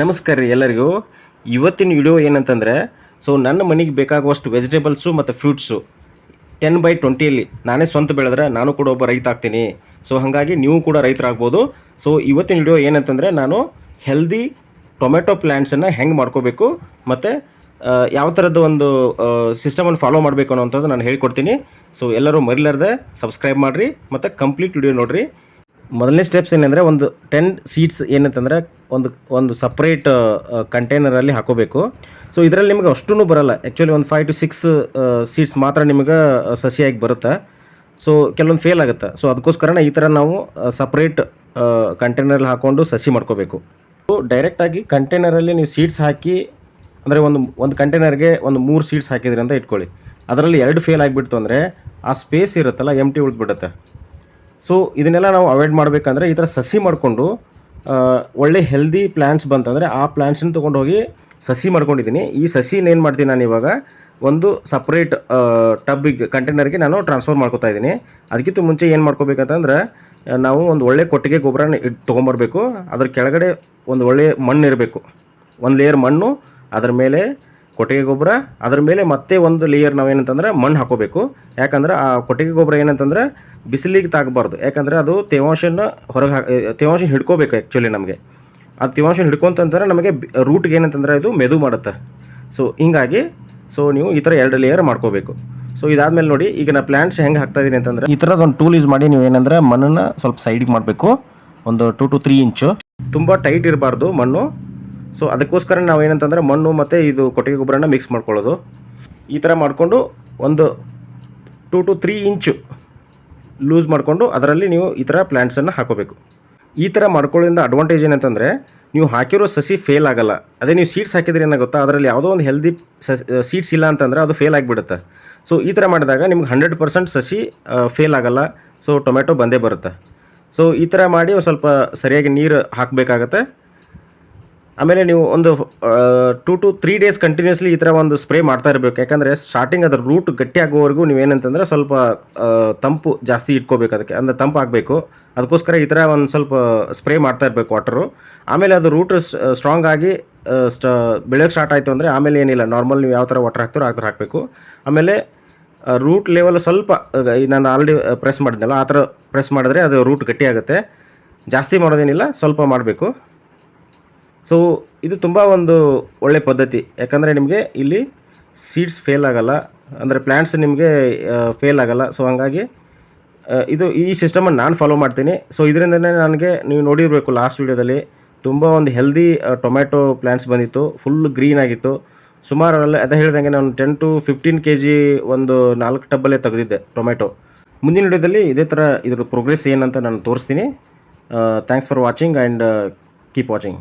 ನಮಸ್ಕಾರ ರೀ ಎಲ್ಲರಿಗೂ. ಇವತ್ತಿನ ವಿಡಿಯೋ ಏನಂತಂದರೆ ಸೊ ನನ್ನ ಮನೆಗೆ ಬೇಕಾಗುವಷ್ಟು ವೆಜಿಟೇಬಲ್ಸು ಮತ್ತು ಫ್ರೂಟ್ಸು ಟೆನ್ ಬೈ ಟ್ವೆಂಟಿಯಲ್ಲಿ ನಾನೇ ಸ್ವಂತ ಬೆಳೆದ್ರೆ ನಾನು ಕೂಡ ಒಬ್ಬ ರೈತ ಆಗ್ತೀನಿ. ಸೊ ಹಾಗಾಗಿ ನೀವು ಕೂಡ ರೈತರಾಗ್ಬೋದು. ಸೊ ಇವತ್ತಿನ ವಿಡಿಯೋ ಏನಂತಂದರೆ, ನಾನು ಹೆಲ್ದಿ ಟೊಮೆಟೊ ಪ್ಲ್ಯಾಂಟ್ಸನ್ನು ಹೆಂಗೆ ಮಾಡ್ಕೋಬೇಕು ಮತ್ತು ಯಾವ ಥರದ ಒಂದು ಸಿಸ್ಟಮನ್ನು ಫಾಲೋ ಮಾಡಬೇಕು ಅನ್ನೋಂಥದ್ದು ನಾನು ಹೇಳ್ಕೊಡ್ತೀನಿ. ಸೊ ಎಲ್ಲರೂ ಮರಿಲಾರ್ದೆ ಸಬ್ಸ್ಕ್ರೈಬ್ ಮಾಡಿರಿ ಮತ್ತು ಕಂಪ್ಲೀಟ್ ವಿಡಿಯೋ ನೋಡಿರಿ. ಮೊದಲನೇ ಸ್ಟೆಪ್ಸ್ ಏನಂದರೆ ಒಂದು ಟೆನ್ ಸೀಟ್ಸ್ ಏನಂತಂದರೆ ಒಂದು ಒಂದು ಸಪ್ರೇಟ್ ಕಂಟೈನರಲ್ಲಿ ಹಾಕೋಬೇಕು. ಸೊ ಇದರಲ್ಲಿ ನಿಮಗೆ ಅಷ್ಟೂ ಬರಲ್ಲ. ಆ್ಯಕ್ಚುಲಿ ಒಂದು ಫೈವ್ ಟು ಸಿಕ್ಸ್ ಸೀಟ್ಸ್ ಮಾತ್ರ ನಿಮಗೆ ಸಸಿಯಾಗಿ ಬರುತ್ತೆ. ಸೊ ಕೆಲವೊಂದು ಫೇಲ್ ಆಗುತ್ತೆ. ಸೊ ಅದಕ್ಕೋಸ್ಕರನೇ ಈ ಥರ ನಾವು ಸಪ್ರೇಟ್ ಕಂಟೈನರಲ್ಲಿ ಹಾಕ್ಕೊಂಡು ಸಸಿ ಮಾಡ್ಕೋಬೇಕು. ಡೈರೆಕ್ಟಾಗಿ ಕಂಟೈನರಲ್ಲಿ ನೀವು ಸೀಟ್ಸ್ ಹಾಕಿ, ಅಂದರೆ ಒಂದು ಒಂದು ಕಂಟೈನರ್ಗೆ ಒಂದು ಮೂರು ಸೀಟ್ಸ್ ಹಾಕಿದ್ರಿ ಅಂತ ಇಟ್ಕೊಳ್ಳಿ. ಅದರಲ್ಲಿ ಎರಡು ಫೇಲ್ ಆಗಿಬಿಡ್ತು ಅಂದರೆ, ಆ ಸ್ಪೇಸ್ ಇರುತ್ತಲ್ಲ ಎಂ ಟಿ ಉಳಿದ್ಬಿಡುತ್ತೆ. ಸೊ ಇದನ್ನೆಲ್ಲ ನಾವು ಅವಾಯ್ಡ್ ಮಾಡಬೇಕಂದ್ರೆ ಈ ಥರ ಸಸಿ ಮಾಡಿಕೊಂಡು ಒಳ್ಳೆ ಹೆಲ್ದಿ ಪ್ಲ್ಯಾಂಟ್ಸ್ ಬಂತಂದರೆ ಆ ಪ್ಲ್ಯಾಂಟ್ಸನ್ನ ತೊಗೊಂಡು ಹೋಗಿ ಸಸಿ ಮಾಡ್ಕೊಂಡಿದ್ದೀನಿ. ಈ ಸಸಿನ ಏನು ಮಾಡ್ತೀನಿ ನಾನು ಇವಾಗ, ಒಂದು ಸಪ್ರೇಟ್ ಟಬ್ಬಿಗೆ ಕಂಟೈನರ್ಗೆ ನಾನು ಟ್ರಾನ್ಸ್ಫರ್ ಮಾಡ್ಕೊತಾ ಇದ್ದೀನಿ. ಅದಕ್ಕಿಂತ ಮುಂಚೆ ಏನು ಮಾಡ್ಕೋಬೇಕಂತಂದ್ರೆ, ನಾವು ಒಂದು ಒಳ್ಳೆ ಕೊಟ್ಟಿಗೆ ಗೊಬ್ಬರನ ಇಟ್ಟು ತೊಗೊಂಬರ್ಬೇಕು. ಅದ್ರ ಕೆಳಗಡೆ ಒಂದು ಒಳ್ಳೆ ಮಣ್ಣು ಇರಬೇಕು ಒಂದು ಲೇಯರ್ ಮಣ್ಣು, ಅದರ ಮೇಲೆ ಕೊಟ್ಟಿಗೆ ಗೊಬ್ಬರ, ಅದ್ರ ಮೇಲೆ ಮತ್ತೆ ಒಂದು ಲೇಯರ್ ನಾವು ಏನಂತಂದ್ರೆ ಮಣ್ಣು ಹಾಕೋಬೇಕು. ಯಾಕಂದ್ರೆ ಆ ಕೊಟ್ಟಿಗೆ ಗೊಬ್ಬರ ಏನಂತಂದ್ರೆ ಬಿಸಿಲಿಗೆ ತಾಗಬಾರ್ದು. ಯಾಕಂದರೆ ಅದು ತೇವಾಂಶನ ಹೊರಗೆ ಹಾಕಿ ತೇವಾಂಶ ಹಿಡ್ಕೋಬೇಕು ಆ್ಯಕ್ಚುಲಿ ನಮಗೆ. ಆ ತೇವಾಂಶ ಹಿಡ್ಕೊಂತಂದ್ರೆ ನಮಗೆ ರೂಟ್ಗೆ ಏನಂತಂದ್ರೆ ಇದು ಮೆದು ಮಾಡುತ್ತೆ. ಸೊ ಹಿಂಗಾಗಿ ಸೊ ನೀವು ಈ ಥರ ಎರಡು ಲೇಯರ್ ಮಾಡ್ಕೋಬೇಕು. ಸೊ ಇದಾದ್ಮೇಲೆ ನೋಡಿ, ಈಗ ನಾನು ಪ್ಲ್ಯಾಂಟ್ಸ್ ಹೆಂಗೆ ಹಾಕ್ತಾ ಇದ್ದೀನಿ ಅಂತಂದ್ರೆ, ಈ ಥರದ ಒಂದು ಟೂಲ್ ಯೂಸ್ ಮಾಡಿ ನೀವು ಏನಂದ್ರೆ ಮಣ್ಣನ್ನು ಸ್ವಲ್ಪ ಸೈಡಿಗೆ ಮಾಡಬೇಕು. ಒಂದು ಟು ಟು ತ್ರೀ ಇಂಚು ತುಂಬ ಟೈಟ್ ಇರಬಾರ್ದು ಮಣ್ಣು. ಸೊ ಅದಕ್ಕೋಸ್ಕರ ನಾವು ಏನಂತಂದರೆ ಮಣ್ಣು ಮತ್ತು ಇದು ಕೊಟ್ಟಿಗೆ ಗೊಬ್ಬರನ ಮಿಕ್ಸ್ ಮಾಡ್ಕೊಳ್ಳೋದು. ಈ ಥರ ಮಾಡಿಕೊಂಡು ಒಂದು two to three inch loose ಮಾಡಿಕೊಂಡು ಅದರಲ್ಲಿ ನೀವು ಈ ಥರ ಪ್ಲ್ಯಾಂಟ್ಸನ್ನು ಹಾಕೋಬೇಕು. ಈ ಥರ ಮಾಡ್ಕೊಳ್ಳೋದ್ರಿಂದ ಅಡ್ವಾಂಟೇಜ್ ಏನಂತಂದರೆ ನೀವು ಹಾಕಿರೋ ಸಸಿ ಫೇಲ್ ಆಗಲ್ಲ. ಅದೇ ನೀವು ಸೀಡ್ಸ್ ಹಾಕಿದ್ರೆ ಏನಾಗುತ್ತಾ ಅದರಲ್ಲಿ ಯಾವುದೋ ಒಂದು ಹೆಲ್ದಿ ಸೀಡ್ಸ್ ಇಲ್ಲ ಅಂತಂದರೆ ಅದು ಫೇಲ್ ಆಗಿಬಿಡುತ್ತೆ. ಸೊ ಈ ಥರ ಮಾಡಿದಾಗ ನಿಮ್ಗೆ ಹಂಡ್ರೆಡ್ ಪರ್ಸೆಂಟ್ ಸಸಿ ಫೇಲ್ ಆಗಲ್ಲ. ಸೊ ಟೊಮೆಟೊ ಬಂದೇ ಬರುತ್ತೆ. ಸೊ ಈ ಥರ ಮಾಡಿ ಒಂದು ಸ್ವಲ್ಪ ಸರಿಯಾಗಿ ನೀರು ಹಾಕಬೇಕಾಗತ್ತೆ. ಆಮೇಲೆ ನೀವು ಒಂದು two to three days continuously ಈ ಥರ ಒಂದು ಸ್ಪ್ರೇ ಮಾಡ್ತಾ ಇರಬೇಕು. ಯಾಕಂದರೆ ಸ್ಟಾರ್ಟಿಂಗ್ ಅದರ ರೂಟ್ ಗಟ್ಟಿ ಆಗೋವರೆಗೂ ನೀವೇನಂತಂದ್ರೆ ಸ್ವಲ್ಪ ತಂಪು ಜಾಸ್ತಿ ಇಟ್ಕೋಬೇಕು ಅದಕ್ಕೆ. ಅಂದರೆ ತಂಪು ಆಗಬೇಕು. ಅದಕ್ಕೋಸ್ಕರ ಈ ಥರ ಒಂದು ಸ್ವಲ್ಪ ಸ್ಪ್ರೇ ಮಾಡ್ತಾ ಇರಬೇಕು ವಾಟರು ಆಮೇಲೆ ಅದು ರೂಟ್ ಸ್ಟ್ರಾಂಗ್ ಆಗಿ ಸ್ಟ ಬೆಳೆಯೋಕ್ಕೆ ಸ್ಟಾರ್ಟ್ ಆಯಿತು ಅಂದರೆ ಆಮೇಲೆ ಏನಿಲ್ಲ. ನಾರ್ಮಲ್ ನೀವು ಯಾವ ಥರ ವಾಟರ್ ಹಾಕ್ತಾರೋ ಆ ಥರ ಹಾಕಬೇಕು. ಆಮೇಲೆ ರೂಟ್ ಲೆವೆಲ್ ಸ್ವಲ್ಪ ನಾನು ಆಲ್ರೆಡಿ ಪ್ರೆಸ್ ಮಾಡಿದ್ನಲ್ಲ, ಆ ಥರ ಪ್ರೆಸ್ ಮಾಡಿದ್ರೆ ಅದು ರೂಟ್ ಗಟ್ಟಿ ಆಗುತ್ತೆ. ಜಾಸ್ತಿ ಮಾಡೋದೇನಿಲ್ಲ, ಸ್ವಲ್ಪ ಮಾಡಬೇಕು. ಸೊ ಇದು ತುಂಬ ಒಂದು ಒಳ್ಳೆ ಪದ್ಧತಿ. ಯಾಕಂದರೆ ನಿಮಗೆ ಇಲ್ಲಿ ಸೀಡ್ಸ್ ಫೇಲ್ ಆಗಲ್ಲ. ಅಂದರೆ ಪ್ಲ್ಯಾಂಟ್ಸ್ ನಿಮಗೆ ಫೇಲ್ ಆಗಲ್ಲ. ಸೊ ಹಂಗಾಗಿ ಇದು ಈ ಸಿಸ್ಟಮನ್ನು ನಾನು ಫಾಲೋ ಮಾಡ್ತೀನಿ. ಸೊ ಇದರಿಂದನೇ ನನಗೆ ನೀವು ನೋಡಿರಬೇಕು ಲಾಸ್ಟ್ ವೀಡಿಯೋದಲ್ಲಿ ತುಂಬ ಒಂದು ಹೆಲ್ದಿ ಟೊಮ್ಯಾಟೊ ಪ್ಲ್ಯಾಂಟ್ಸ್ ಬಂದಿತ್ತು. ಫುಲ್ ಗ್ರೀನ್ ಆಗಿತ್ತು. ಸುಮಾರು ಅಲ್ಲ, ಅದೇ ಹೇಳ್ದಂಗೆ ನಾನು ten to fifteen K G ಒಂದು ನಾಲ್ಕು ಟಬ್ಬಲ್ಲೇ ತೆಗೆದಿದ್ದೆ ಟೊಮೆಟೊ ಮುಂದಿನ ವಿಡಿಯೋದಲ್ಲಿ ಇದೇ ಥರ ಇದ್ರ ಪ್ರೋಗ್ರೆಸ್ ಏನಂತ ನಾನು ತೋರಿಸ್ತೀನಿ. Thanks for watching and keep watching